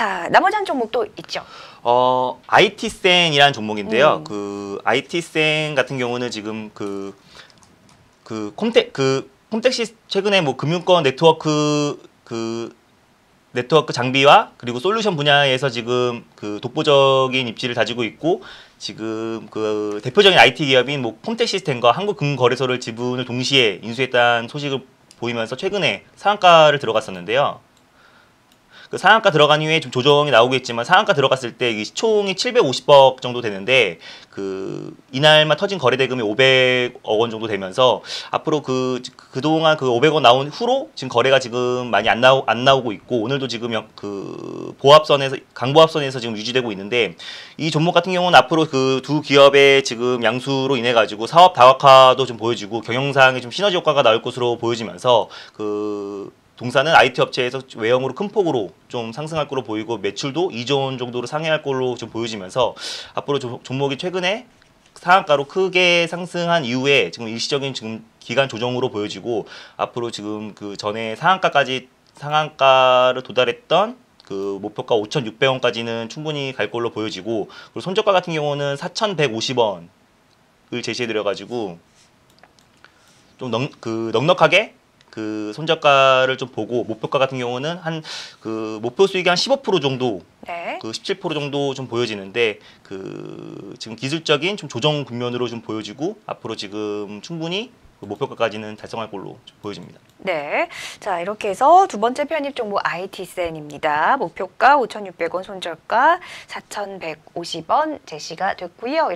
자, 나머지 한 종목도 있죠. 어, IT센이라는 종목인데요. 음. 그 IT센 같은 경우는 지금 그, 그 콤텍, 그 콤텍시 최근에 뭐 금융권 네트워크 그 네트워크 장비와 그리고 솔루션 분야에서 지금 그 독보적인 입지를 다지고 있고 지금 그 대표적인 IT 기업인 뭐 콤텍 시스템과 한국금거래소를 지분을 동시에 인수했다는 소식을 보이면서 최근에 상한가를 들어갔었는데요. 그 상한가 들어간 이후에 좀 조정이 나오겠지만 상한가 들어갔을 때이 시총이 750억 정도 되는데 그 이날만 터진 거래 대금이 500억 원 정도 되면서 앞으로 그 그동안 그 500원 나온 후로 지금 거래가 지금 많이 안 나오 안 나오고 있고 오늘도 지금 영- 그 보합선에서 강보합선에서 지금 유지되고 있는데 이 종목 같은 경우는 앞으로 그 두 기업의 지금 양수로 인해 가지고 사업 다각화도 좀 보여지고 경영상에 좀 시너지 효과가 나올 것으로 보여지면서 그 동사는 IT 업체에서 외형으로 큰 폭으로 좀 상승할 걸로 보이고 매출도 2조 원 정도로 상회할 걸로 좀 보여지면서 앞으로 조- 종목이 최근에 상한가로 크게 상승한 이후에 지금 일시적인 지금 기간 조정으로 보여지고 앞으로 지금 그 전에 상한가까지 상한가를 도달했던 그 목표가 5,600원까지는 충분히 갈 걸로 보여지고 그리고 손저가 같은 경우는 4,150원을 제시해 드려 가지고 좀 넉, 그 넉넉하게 그 손저가를 좀 보고 목표가 같은 경우는 한 그 목표 수익이 한 15% 정도 네. 그17% 정도 좀 보여지는데 그 지금 기술적인 좀 조정 국면으로 좀 보여지고 앞으로 지금 충분히 그 목표가까지는 달성할 걸로 좀 보여집니다. 네. 자, 이렇게 해서 두 번째 편입 종목 IT센입니다. 목표가 5,600원, 손절가 4,150원 제시가 됐고요. 이렇게